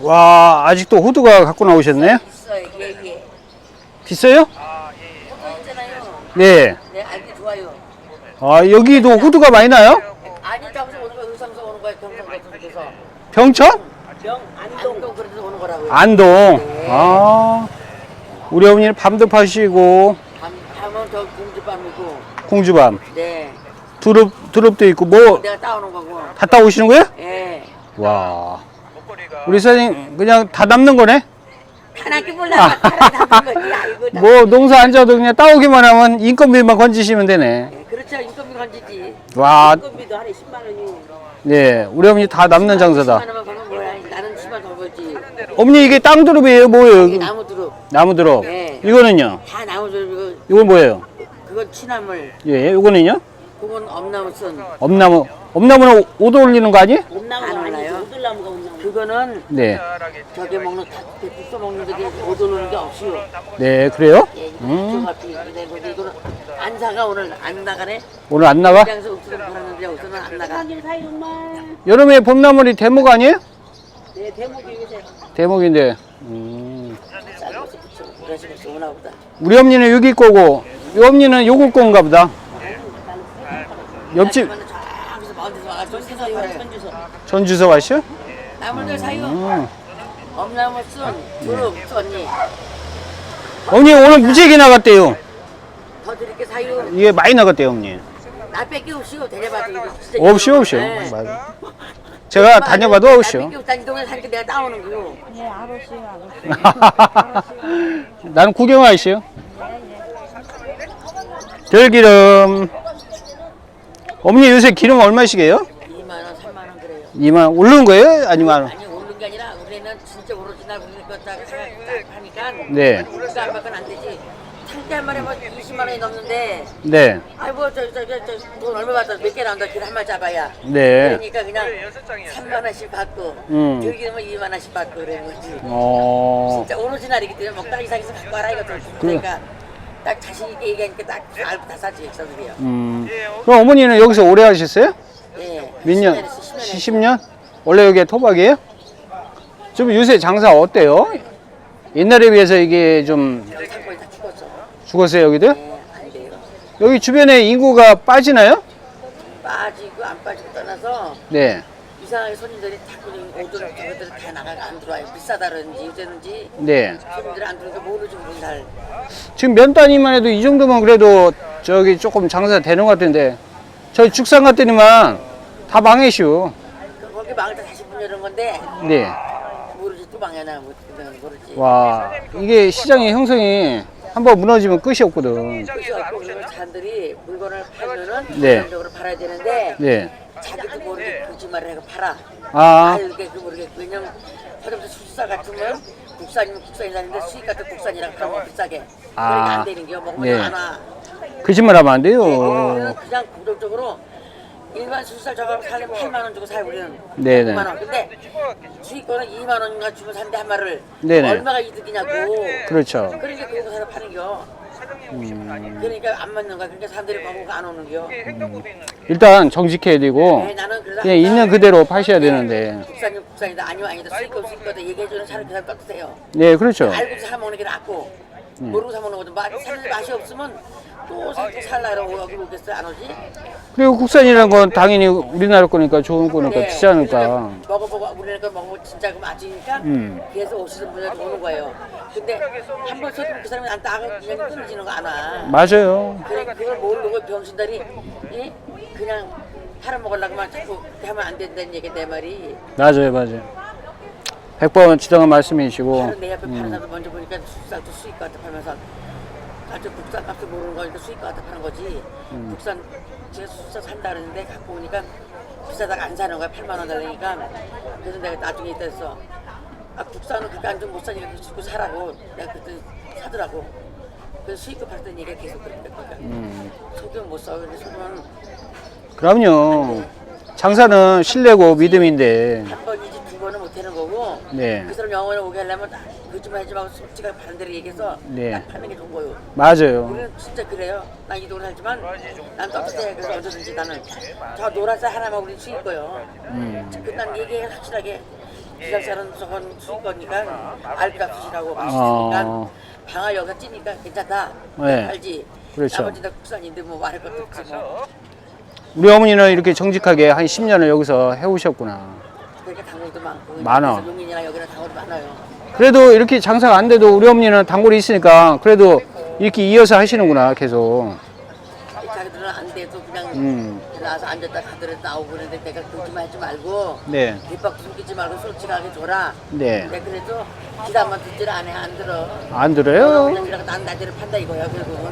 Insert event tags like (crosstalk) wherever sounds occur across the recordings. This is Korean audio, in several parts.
와, 아직도 호두가 갖고 나오셨네? 있어요. 예, 예. 비싸요? 호두 있잖아요. 네. 네, 알기 좋아요. 아, 여기도 호두가 많이 나요? 아니, 저기서 오는 거야. 의상서 오는 거야. 경상도에서. 병천? 명, 안동. 안동 그래서 오는 거라고요. 안동. 아, 우리 어머니는 밤도 파시고, 밤, 밤은 저 공주밤이고. 공주밤. 네. 두릅, 두릅도 있고, 뭐, 내가 따오는 거고. 다 따오시는 거예요? 예. 와. 우리 사장님, 그냥 다 남는 거네? 하나씩 몰라. 나- 뭐, 농사 앉아도 그냥 따오기만 하면 인건비만 건지시면 되네. 예, 그렇죠. 인건비 건지지. 와, 인건비도 하루에 10만 원이. 네. 우리 어머니 다 남는 10만 장사다. 원만 벌면 뭐야. 나는 10만 더 벌지. 어머니, 이게 땅 두릅이에요? 이게 뭐예요? 나무 두릅. 나무 두릅. 네. 이거는요? 다 나무 두릅이고. 이건 뭐예요? 그건 취나물. 예, 이거는요? 그건 엄나무 순. 엄나무. 엄나무는 옷 올리는 거 아니에요? 안 그거는 네. 저게 먹는 다 국수 먹는 게못 오르는 게 없이요. 네, 그래요? 예, 음. 국수가 비는데 근데 이거는 안 사가 오늘 안 나가네. 오늘 안 나가? 장에서 옥수수 팔았는데 옥수수는 안 나가. 여름에 봄나물이 대목 아니에요? 네, 대목이 요새 대목인데. 음. 붙여. 그래서 보다. 우리 엄니는 여기 거고, 이 엄니는 요걸 건가 보다. 옆집 저기서 와가지고. 천주서. 전주서 와시요? 나물들 사요. 음. 엄나무 순, 두릅, 언니. 어머니 오늘 무지개 나갔대요. 더 드릴게 사요. 이게 많이 나갔대요, 어머니. 나 뺏기 없이요. 진짜. 없이요. 없이요. 네. 맞아. (laughs) 제가 다녀봐도 나 없이요. 뺏기 없다니 동네 사니까 내가 따오는 거요. (laughs) 나는 구경하시요. 들기름. 어머니 요새 기름 얼마씩이에요? 2만 원, 3만 원 그래요. 2만 오르는 거예요? 아니면 아니 오른 게 아니라 우리는 진짜 오르지날 우리 거딱 하니까 네. 우리가 안 받으면 안 되지. 상대 한 마리 뭐 20만 원이 넘는데 네. 아이고 저저저돈 얼마 받아 몇개 나온다 길 한 마리 잡아야. 네. 그러니까 그냥 3만 원씩 받고 음. 들기름은 2만 원씩 받고 그러는 거지. 어. 진짜 오르지 날이기 때문에 먹다 이상해서 갖고 와라 이거 좀 그러니까 딱 자신 있게 얘기하니까 딱 알고 다 사지 저들이요. 음. 그럼 어머니는 여기서 오래 하셨어요? 예. 몇 년? 10년 했어, 10년 했어. 10년? 원래 여기 토박이에요? 좀 요새 장사 어때요? 옛날에 비해서 이게 좀 죽었어. 죽었어요, 여기도? 예, 안 돼요. 여기 주변에 인구가 빠지나요? 빠지고 안 빠지고 떠나서 네. 이상하게 손님들이 자꾸 오들 저것들 다 나가가 안 들어와요. 비싸다든지 요새는지 네. 손님들이 안 들어오니까 모르지 우리 잘. 지금 면 단위만 해도 이 정도면 그래도 저기 조금 장사 되는 것 같은데 저희 죽상 갔더니만 다 망해시오. 그 거기 때 다시 문 여는 건데 네. 모르지 또 망해나 뭐 모르지. 와, 이게 시장의 형성이 한번 무너지면 끝이 없거든. 그래서 그러면 사람들이 물건을 팔면은 네. 안정적으로 팔아야 되는데 네. 자기도 모르게 거짓말을 해가 팔아. 아, 알게 그 모르게 왜냐면 하다못해 수사 같으면 국산이면 국산이라는데 수입 같은 국산이랑 그러면 비싸게. 아. 그러니까 안 되는 게 먹으면 네. 안 와. 거짓말 하면 안 네, 돼요. 그냥 공정적으로 일반 수살 저거 사면 8만 원 주고 사요 우리는. 네네. 9만 원. 근데 거는 2만 원인가 주면 산대 한 마리를 네네. 얼마가 이득이냐고. 그렇죠. 그러니까 그거 사서 파는 겨 그러니까 안 맞는 거야. 그러니까 사람들이 광고가 안 오는 겨 일단 정직해야 되고 네, 나는 그래서 그냥 항상 있는 그대로 파셔야 되는데. 국산이 국산이다. 아니면 아니다. 수입 거다. 얘기해주는 사람 그 사람 깍두세요. 네, 그렇죠. 알고 사 먹는 게 낫고 모르고 사 먹는 거든 맛 사는 맛이 없으면 또 사고 살라고 여기 오겠어 안 오지? 그리고 국산이라는 건 당연히 우리나라 거니까 좋은 거니까 네, 비싸니까. 그러니까 먹어보고 우리는 거 먹으면 진짜 그 맛이니까 음. 그래서 오시는 분들 오는 거예요. 근데 한번 써도 그 사람이 안 따가 그냥 끊어지는 거 안 와. 맞아요. 그러니까 그걸 모르고 병신들이 이? 그냥 팔아먹으려고만 자꾸 하면 안 된다는 얘기 내 말이. 맞아요, 맞아요. 100번 지당한 말씀이시고. 다른 내 옆에 파는 사람 먼저 보니까 수입 같아 팔면서 아주 국산 값을 모르는 거니까 수입 같아 파는 거지. 국산 제가 수쌀 산다 그러는데 갖고 오니까 비싸다가 안 사는 거야 8만 원 달라니까 그래서 내가 나중에 이따 했어 아 국산은 그렇게 안좀 못 사니까 주고 사라고 내가 그때 사더라고 그래서 수입급 팔던 얘기가 계속 그랬다 그러니까 음. 소금 못 사 근데 소금은 그럼요. 장사는 신뢰고 믿음인데. 한 번이지 두 번은 못 하는 거고 네. 그 사람 영원히 오게 하려면 딱 거짓말 하지 말고 솔직하게 반대로 얘기해서 네. 딱 파는 게 좋은 거예요 맞아요. 우리는 진짜 그래요. 난 이동을 하지만 난 떳떳해. 그래서 언제든지 나는 저 노란색 하나만 우리 수입 거요. 음. 그난 얘기해 확실하게 기사사는 저건 수익거니까 알값이라고 맛있으니까 어. 방아 여기서 찌니까 괜찮다. 네. 알지. 그렇죠. 나머지 다 국산인데 뭐 말할 것도 없지 뭐. 우리 어머니는 이렇게 정직하게 한 10년을 여기서 해오셨구나. 그러니까 당골도 많고. 많아. 용인이나 여기는 당골도 많아요. 그래도 이렇게 장사가 안 돼도 우리 어머니는 단골이 있으니까 그래도 이렇게 이어서 하시는구나, 계속. 이 자기들은 안 돼도 그냥 음. 나와서 앉았다 가더라도 나오고 그러는데 내가 그렇게만 하지 말고 네. 뒷박 숨기지 말고 솔직하게 줘라. 네. 근데 그래도 기다만 듣질 안 해, 안 들어. 안 들어요? 그냥 난 나대로 판다 이거야 결국은.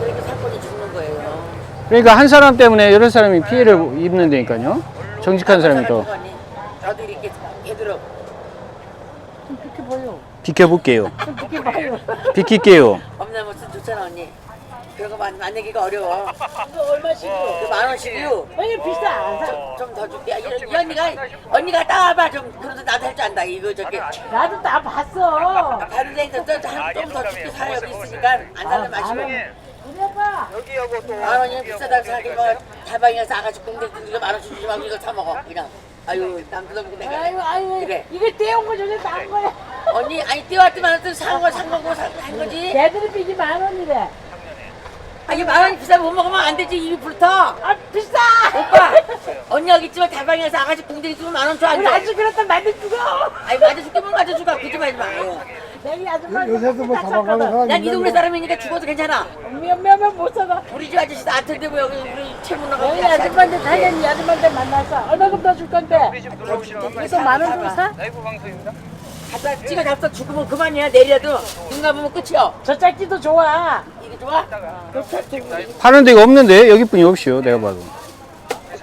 그러니까 사건이 죽는 거예요. 그러니까 한 사람 때문에 여러 사람이 피해를 입는다니까요. 정직한 사람이 또 나도 이렇게 해들어. 비켜볼게요. 비킬게요. 없는 모습 좋잖아 언니. 그런 거 만, 만내기가 어려워. 이거 얼마씩이요? 그만 원씩이요. 왜 비싸? 좀더 줄게. 이, 이 언니가 언니가 따와봐 좀. 그래도 나도 할 줄 안다. 이거 저기 나도 다 봤어. 다른 데서 좀더 줄게 사 여기 있으니까 안 살면 마시고. 그래봐. 만 원이면 비싸다고 생각해 뭐 다방에 싸가지고 공대 이거 만 원씩 주지 말고 이거 사 먹어 그냥. 아유 남도 먹고 내가. 아이고 아이고 그래. 이거 떼온 거 저게 딴 거야. (laughs) 언니 아니 띄웠지만 또산 거산 거고 산, 산 거지. 걔들이 빚이 만 원이래. 아니 만 원이 비싸면 못 먹으면 안 되지 입이 불터. 아 비싸. 오빠 (laughs) 언니 여기 있지만 다방에서 아가씨 공대 주면 만원줘안 우리 줘? 아주 그렇다 많이 죽어. 아이 맞아줄게 뭐 맞아줄까 그지 말지 마. 내이 아줌마 요새도 뭐 잡아가는 사람 난 이 동네 사람이니까 죽어도 괜찮아. 몇몇몇 못 살아. 우리 집 아저씨도 뭐 여기 우리 채문화가 여기 아줌마한테 당연히 아줌마한테 만나서 얼마큼 더 줄 건데. 이거 만원 주고 사? 갖다 찍어 잡서 죽으면 그만이야 내려도 눈 감으면 끝이야. 저 짝지도 좋아. 이게 좋아? 파는 데가 없는데 여기뿐이 없이요. 내가 봐도.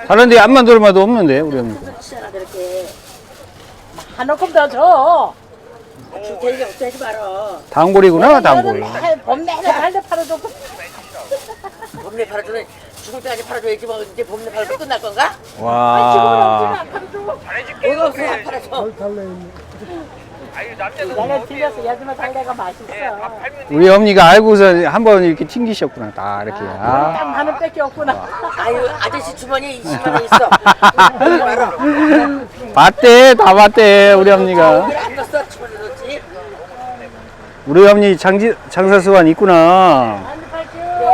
파는 데 안만 들어봐도 없는데 우리 어머니. 치잖아 그렇게. 한 움큼 더 줘. 줄 테니까 걱정하지 말어. 단골이구나, 단골. 봄 내내 할때 팔아줘. 봄내 팔아주면 죽을 때까지 팔아줘야지 뭐 이제 봄내 팔고 끝날 건가? 와. 뭐가 없어 안 팔아줘. 내가 틀렸어. 이 아줌마 달래가 맛있어. 우리 어머니가 알고서 한번 이렇게 튕기셨구나. 다 이렇게. 아. 딱 만 원 밖에 없구나. 아유 아저씨 주머니에 20만 원 (laughs) 있어. 그러지. 봤대, 다 봤대, 우리 어머니가. 그래 안 넣었어 주머니. 우리 어머니 장지, 장사수완 있구나.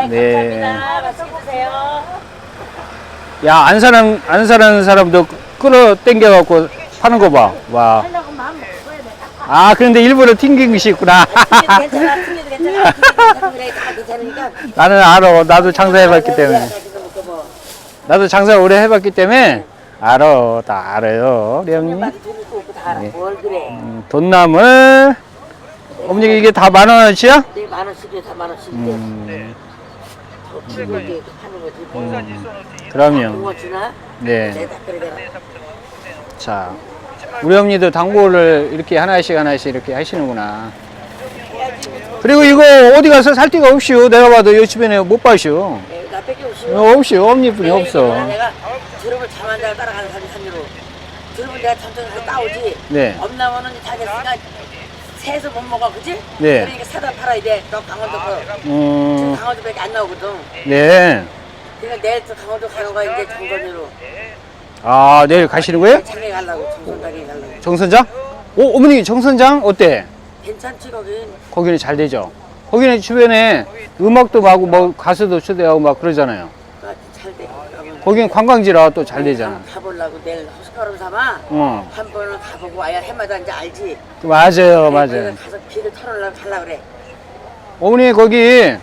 네. 감사합니다. 맛있게 드세요. 야, 안 사는, 안 사는 사람도 끌어 당겨갖고 파는 거 봐. 와. 하려고 마음 먹어야 돼. 아, 그런데 일부러 튕긴 것이 있구나. 괜찮아 괜찮아. 그래 다 괜찮으니까. 나는 알아. 나도 장사해봤기 때문에. 뭐. 나도 장사 오래 해봤기 때문에 알아. 다 알아요. 우리 어머니. 다 알아. 뭘 그래. 음, 돈나물. 어머니 이게 다 만 원어치야? 내일 만 원씩이야 다만 원씩인데. 음, 더 키고 이제 파는 거지. 그럼요. 공원 주나? 네. 내가 다 그래 내가. 자, 우리 어머니도 단골을 이렇게 하나씩 하나씩 이렇게 하시는구나. 그리고 이거 어디 가서 살 데가 없이요. 내가 봐도 요 주변에 못 봐시오. 네, 나 뺏겨 오시오. 어, 없이요. 어머니 뿐이 없어. 내가 드럼을 잠안 자고 따라가는 사람이 산으로. 드럼은 내가 천천히 따오지. 네. 엄나무는 자기가 새서 못 먹어, 그지? 네. 그러니까 사다 팔아야 돼. 너 강원도 거. 지금 음, 강원도밖에 안 나오거든. 네. 그러니까 내일 또 강원도 가는 거야, 이제 정선으로. 아, 내일 가시는 거예요? 장에 가려고, 정선장에 가려고. 정선장? 오, 어머니 정선장 어때? 괜찮지, 거긴. 거기는 잘 되죠. 거기는 주변에 음악도 하고 뭐 가수도 초대하고 막 그러잖아요. 아. 거기는 관광지라 또 잘 되잖아. 가보려고 내일 호스카로 삼아. 어, 한 번은 가보고 와야 해마다 이제 알지. 맞아요, 그래서 맞아요. 가서 비를 털으려고 가려고 그래. 어머니 거기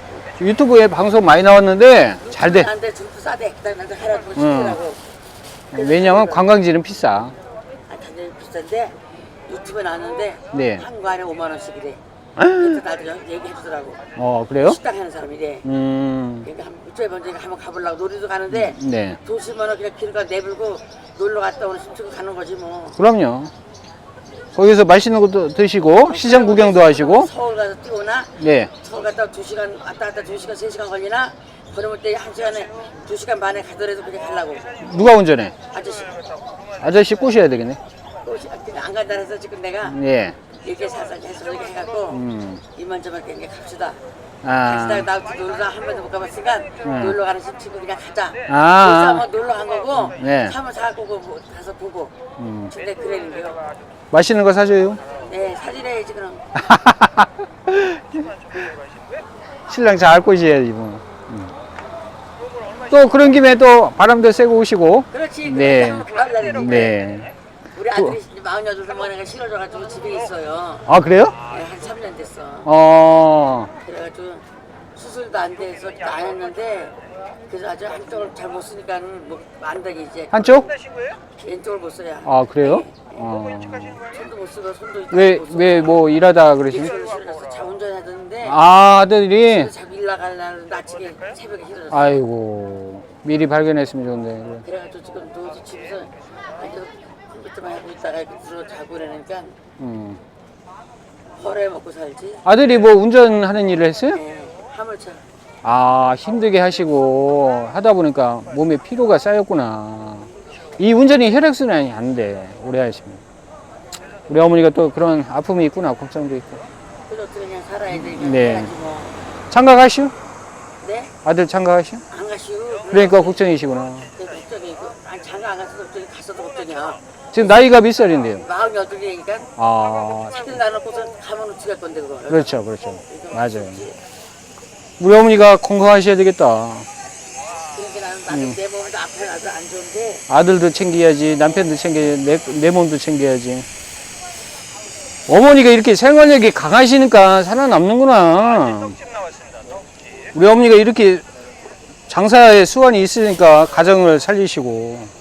유튜브에 방송 많이 나왔는데 잘 돼. 나한테 점프 싸대. 그다음에 나한테 하라고 응. 시키라고. 왜냐면 관광지는 비싸. 아, 단장이 비싼데 유튜브에 나왔는데 네. 한 관에 5만 원씩이래. 그래서 나도 얘기해 주더라고. 어, 그래요? 식당 하는 사람이래. 음, 그러니까 한 이쪽에 먼저 한번 가보려고 놀이도 가는데 네. 도시면은 그냥 길가 내불고 놀러 갔다 오는 심치고 가는 거지 뭐. 그럼요. 거기서 맛있는 것도 드시고 시장 구경도 하시고. 서울 가서 뛰거나 네. 서울 갔다 두 시간 왔다 갔다 두 시간 세 시간 걸리나 그러면 때한 시간에 두 시간 반에 가더라도 그냥 가려고 누가 운전해? 아저씨 아저씨 꼬셔야 되겠네. 또 시- 그냥 안 간다 해서 지금 내가 예. 이렇게 살살 해서 이렇게 해갖고 음, 이만저만 이렇게 갑시다 아. 같이 나 놀러 한 번도 못 가봤으니까 놀러 가는 집 친구 그냥 가자. 아. 그래서 한번 놀러 간 거고 네. 한번 사고 뭐 가서 보고. 근데 그랬는데요. 맛있는 거 사줘요. 네 사진해야지 그럼. (laughs) 신랑 잘 꼬셔야지 뭐. 음. 또 그런 김에 또 바람도 쐬고 오시고. 그렇지. 네. 네. 네. 우리 아들이 마흔여덟 살만에 싫어져가지고 집에 있어요. 아 그래요? 네, 한 3년 됐어. 어. 그래가지고 수술도 안 돼서 안 했는데 그래서 아주 한쪽을 잘 못 쓰니까는 뭐안 되게 이제 한쪽? 왼쪽을 못 써야. 아 그래요? 어. 손도 못 쓰고 손도 왜 왜 뭐 일하다 그러시니? 차 운전하던데 아 아들이. 자꾸 일 나가려는 낮치게 새벽에 싫어졌어. 아이고 미리 발견했으면 좋은데. 그래가지고 지금 도저히 집에서 들어 자고 그러니까 음. 허래 먹고 살지. 아들이 뭐 운전하는 일을 했어요? 네, 화물차. 아 힘들게 하시고 하다 보니까 몸에 피로가 쌓였구나. 이 운전이 혈액순환이 안 돼. 오래 하시면. 우리 어머니가 또 그런 아픔이 있구나. 걱정도 있고. 그래서 그냥 살아야 돼. 그냥 네. 해야지 뭐. 참가가시오? 네? 아들 참가가시오? 안 가시오. 그러니까 걱정이시구나. 그 걱정이고 아니 장가 안 가서 걱정이 갔어도 걱정이야. 지금 나이가 몇 살인데요? 마흔 여덟이니까 아, 시킨 나놓고서 가면 어떻게 할 건데 그거. 그렇죠, 그렇죠. 맞아요. 우리 어머니가 건강하셔야 되겠다. 그러니까 나는 나도 내 몸도 앞에 나도 안 좋은데 아들도 챙겨야지, 남편도 챙겨야지, 내, 내 몸도 챙겨야지. 어머니가 이렇게 생활력이 강하시니까 살아남는구나. 우리 어머니가 이렇게 장사에 수완이 있으니까 가정을 살리시고,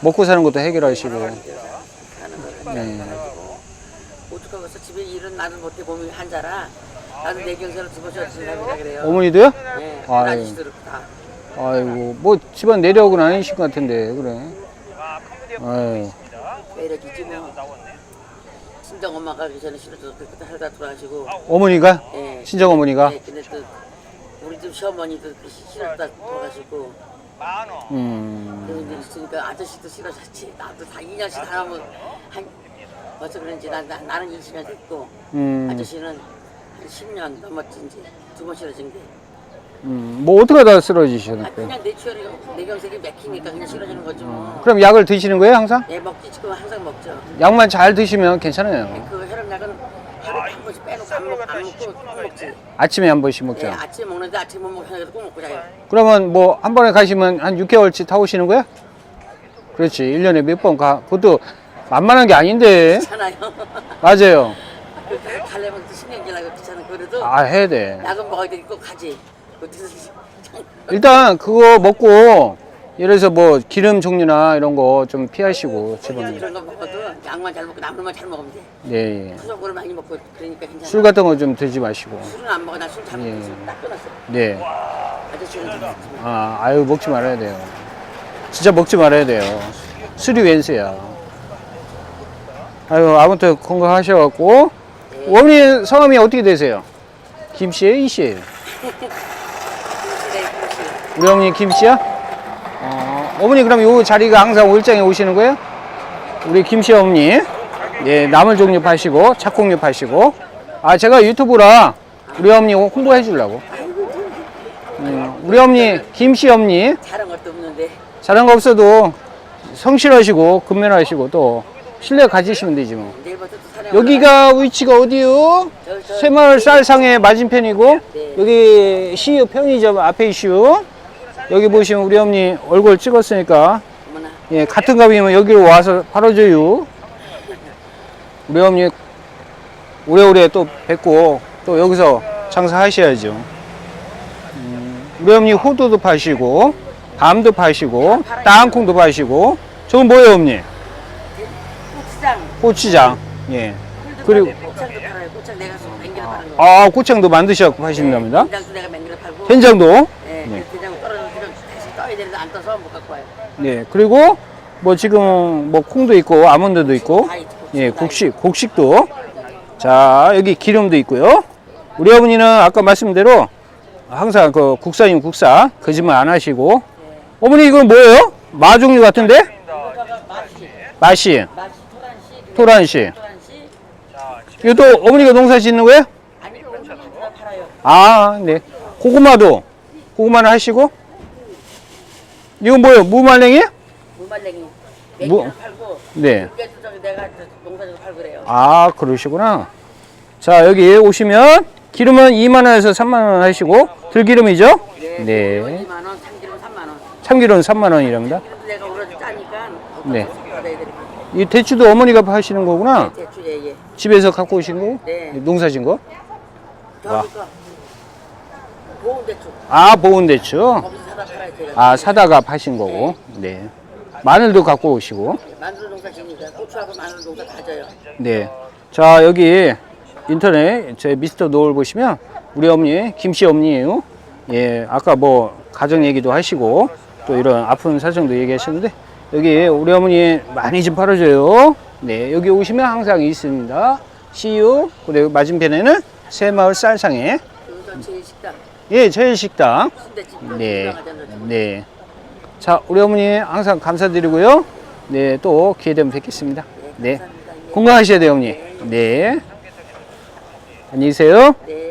먹고 사는 것도 해결하시고. 네. 오죽하고서 집에 일은 나는 못해 몸이 한자라 나도 내경사를 두 번씩 얻는다 그래요. 어머니도요? 네, 아유. 아저씨들 다. 아이고, 뭐 집안 내력은 아니신 것 같은데, 그래. 아유, 매력이지 뭐. 친정 엄마가 그 전에 싫어져서 그때 살다 돌아가시고. 어머니가? 예. 친정 어머니가? 네, 근데 또 우리 집 시어머니도 그 싫었다 돌아가시고. 음, 그런 일 있으니까 아저씨도 싫어졌지. 나도 다 2년씩 다하면 한 벌써 그런지 나, 나, 나는 20년 됐고 음, 아저씨는 한 10년 넘었지 두 번 싫어진 게. 음, 뭐 어떡하다 아, 쓰러지셨어요? 그냥 뇌출혈이 뇌경색이 맥히니까 그냥 싫어지는 거지 뭐. 그럼 약을 드시는 거예요, 항상? 예, 먹지 지금 항상 먹죠. 약만 잘 드시면 괜찮아요. 그 혈압약은 번씩 빼놓고 안, 먹, 안 먹고 꼭 먹지. 아침에 한 번씩 예, 먹자. 아침에 먹는데 아침에 못 저녁에도 꼭 먹고 자요. 그러면 뭐 한 번에 가시면 한 6개월치 타오시는 거야? 그렇지. 1년에 몇 번 가. 그것도 만만한 게 아닌데. 귀찮아요. 맞아요. 그 가려면 또 신경질 나고 귀찮아. 그래도 아, 해야 돼. 약은 먹어야 되니까 꼭 가지. 일단 그거 먹고 예를 들어서 뭐 기름 종류나 이런 거 좀 피하시고 집어넣는 이런 거 먹어도 약만 잘 먹고 남은 잘 먹으면 돼. 네. 수정구를 많이 먹고 그러니까 괜찮아. 술 같은 거 좀 드지 마시고. 술은 안 먹어. 나술잘 예. 먹고 술딱 끊었어. 네. 아저씨는 괜찮지만. 아, 아유 먹지 말아야 돼요. 진짜 먹지 말아야 돼요. 술이 웬수야. 아유 아무튼 건강하셔갖고 네. 어머니 성함이 어떻게 되세요? 김씨예요, 이씨예요? (laughs) 김치. 우리 어머니 김씨야? 어, 어머니 그럼 요 자리가 항상 올장에 오시는 거예요? 우리 김씨 어머니 예 나물 종류 파시고 착곡류 파시고 아 제가 유튜브라 우리 어머니 홍보해 주려고 음, 우리 어머니 김씨 어머니 잘한 것도 없는데. 잘한 거 없어도 성실하시고 근면하시고 또 신뢰 가지시면 되지 뭐 내일부터 또 사냥. 여기가 위치가 어디요? 저, 저, 새마을 쌀상의 맞은편이고 네. 여기 시유 편의점 앞에 이슈 여기 보시면 우리 어머니 얼굴 찍었으니까 어머나. 예, 같은 값이면 여기로 와서 팔아줘요 우리 어머니 오래오래 또 뵙고 또 여기서 장사하셔야죠 음, 우리 어머니 호두도 파시고 밤도 파시고 땅콩도 파시고 저건 뭐예요 어머니? 고추장. 고추장 예. 그리고 고창도 팔아요. 고창 내가. 아 고창도 만드셔서 파신답니다 된장도 내가 맹기를 팔고. 된장도 네. 네. 안 떠서 못 갖고 와요. 네 그리고 뭐 지금 뭐 콩도 있고 아몬드도 있고 다 있고. 예다 곡식 곡식도 자 여기 기름도 있고요 우리 어머니는 아까 말씀대로 항상 그 국산이면 국산 거짓말 안 하시고 어머니 이건 뭐예요 마 종류 같은데 이거가 맛이. 맛이 토란씨. 토란씨 토란씨. 이것도 어머니가 농사 짓는 거예요 아니, 이거 다 팔아요. 아, 네. 고구마도 고구마는 하시고 이거 뭐예요? 무말랭이? 무말랭이 뭐? 맥주를 팔고 네. 저기 내가 저 농사지고 팔고 그래요. 아, 그러시구나. 자, 여기 오시면 기름은 2만 원에서 3만 원 하시고 들기름이죠? 네. 네. 2만 원, 참기름 3만 원. 참기름은 3만 원이랍니다. 그래도 내가 오로지 짜니까 네. 어떤 거 받아야 이 대추도 어머니가 파시는 거구나. 대추 예예. 집에서 갖고 오신 거? 네. 농사진 거? 와. 고운 대추 아, 보온 대추. 거기서 사다 팔아야 돼요. 아, 사다가 파신 거고. 네. 마늘도 갖고 오시고. 마늘 농사 지니까 고추하고 마늘 농사 다 져요. 네. 자, 여기 인터넷 제 미스터 노을 보시면 우리 어머니, 김씨 어머니예요. 예, 아까 뭐 가정 얘기도 하시고 또 이런 아픈 사정도 얘기하셨는데 여기 우리 어머니 많이 좀 팔아줘요. 네, 여기 오시면 항상 있습니다. CU 그리고 맞은편에는 새마을 쌀상에 여기서 제일 식당 예, 제일식당. 순대집 네. 네. 자, 우리 어머니 항상 감사드리고요. 네, 또 기회 되면 뵙겠습니다. 네. 예. 건강하셔야 돼요, 어머니. 네. 안녕히 계세요. 네.